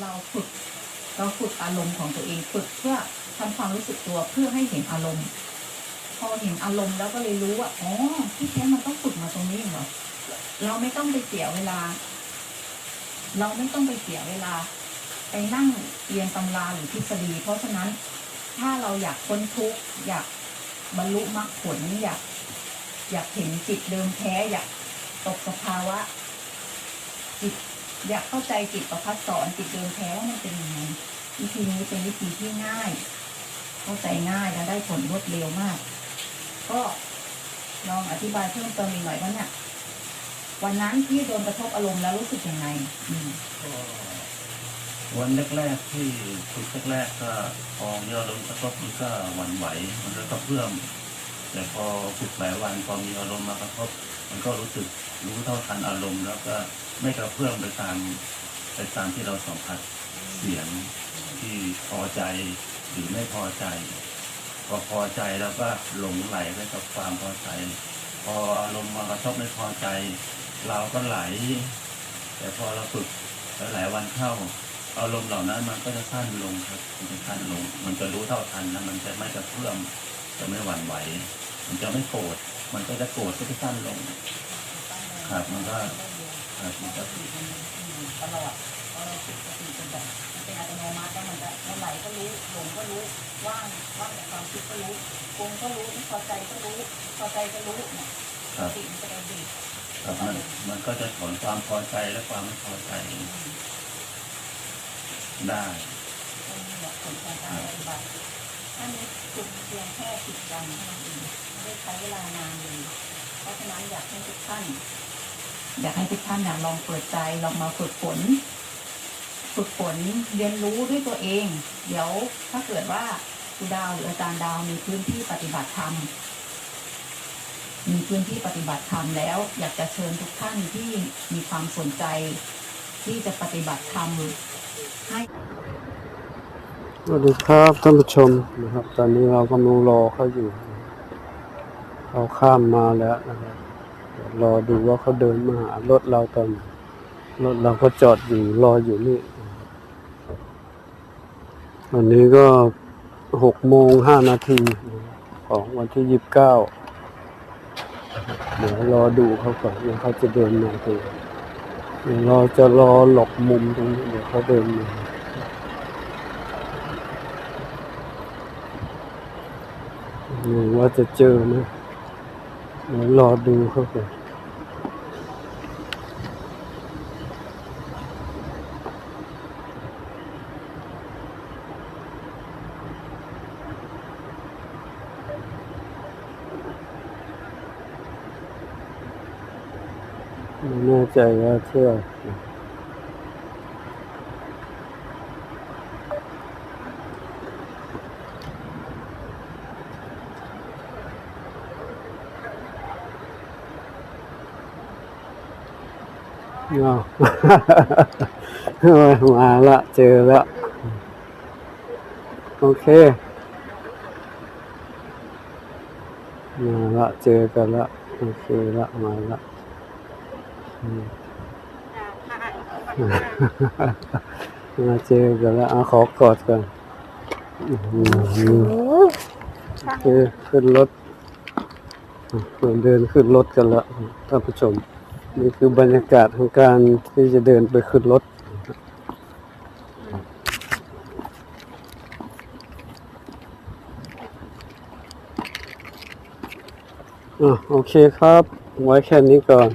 เราฝึกเราฝึกอารมณ์ของตัวเองฝึกเพื่อทำความรู้สึกตัวเพื่อให้เห็นอารมณ์ พอเห็นอารมณ์แล้วก็เลยรู้ว่าอ๋อที่แท้มันต้องฝึกมาตรงนี้เองเหรอเราไม่ต้องไปเสียเวลา เราไม่ต้องไปเสียเวลา ไปนั่งเรียนตำราหรือทฤษฎี เพราะฉะนั้นถ้าเราอยากพ้นทุกข์อยากบรรลุมรรคผลอยากอยากเห็นจิตเดิมแท้อยากตกสภาวะจิต อยากเข้าใจจิตประพัดสอนจิตเดิมแท้ว่ามันเป็นยังไงวิธีนี้เป็นวิธีที่ง่าย เข้าใจง่ายและได้ผลรวดเร็วมาก ก็ลองอธิบายเพิ่มเติมอีกหน่อยว่าเนี่ยวันนั้นที่โดนกระทบอารมณ์แล้วรู้สึกยังไงอืมก็วันแรกๆที่ฝึกแรกๆก็พอมีอารมณ์กระทบมันก็หวั่นไหว มันก็กระเพื่อม แต่พอฝึกหลายวันพอมีอารมณ์มากระทบ มันก็รู้สึกรู้เท่าทันอารมณ์แล้วก็ไม่กระเพื่อมไปตามไปตามที่เราสัมผัสเสียงที่พอใจหรือไม่พอใจ พอพอใจแล้วก็หลงไหลไปกับความพอใจ พออารมณ์มากระทบไม่พอใจ เราก็ไหล แต่พอเราฝึกหลายวันเข้าอารมณ์เหล่านั้นมันก็จะสั้นลงครับมันจะสั้นลง มันจะรู้เท่าทันนะมันจะไม่กระเพื่อม จะไม่หวั่นไหว มันจะไม่โกรธมันก็จะโกรธก็จะสั้นลงครับมันก็ครับมันก็สติมันอยู่ตลอดเพราะเราฝึกสติเป็นแบบมันเป็นอัตโนมัติแล้วมันจะมันไหลก็รู้หลงก็รู้ว่างว่างจากความคิดก็รู้ปรุงก็รู้ไม่พอใจก็รู้พอใจก็รู้เนี่ยคสรับติมันจะได้ดีครับมันมันก็จะถอนความพอใจและความไม่พอใจได้ ตรงนี้แหละผลของการปฏิบัติท่านนี้ฝึกเพียงแค่สิบวันเท่านั้นเองไม่ได้ใช้เวลานานเลยเพราะฉะนั้นอยากให้ทุกท่าน อยากให้ทุกท่านอยากลองเปิดใจลองมาฝึกฝนฝึกฝนเรียนรู้ด้วยตัวเอง เดี๋ยวถ้าเกิดว่าครูดาวหรืออาจารย์ดาวมีพื้นที่ปฏิบัติธรรมมีพื้นที่ปฏิบัติธรรมแล้ว อยากจะเชิญทุกท่านที่มีความสนใจ ที่จะปฏิบัติธรรมให้ วัสดีครับท่านผู้ชมนะครับ ตอนนี้เรากำลังรอเขาอยู่เขาข้ามมาแล้วนะครับรอดูว่าเขาเดินมาหารถเราตอนรถเราก็จอดอยู่รออยู่นี่วันนี้ก็หกโมงห้านาทีของวันที่ยี่สิบเก้าเดี๋ยวรอดูเขาก่อนว่าเขาจะเดินมาตรงเดี๋ยวเราจะรอหลบมุมตรงนี้เดี๋ยวเขาเดินมา หรือว่าจะเจอไหมเดี๋ยวรอดูเขาก่อนไม่แน่ใจว่าเชื่อ มาละเจอละโอเคมาละเจอกันละโอเคละมาละมาเจอกันล้วเอาขอกอดกันอื้อขึ้นรถเดินขึ้นรถกันล้วท่านผู้ชม นี่คือบรรยากาศของการที่จะเดินไปขึ้นรถอะโอเคครับ ไว้แค่นี้ก่อน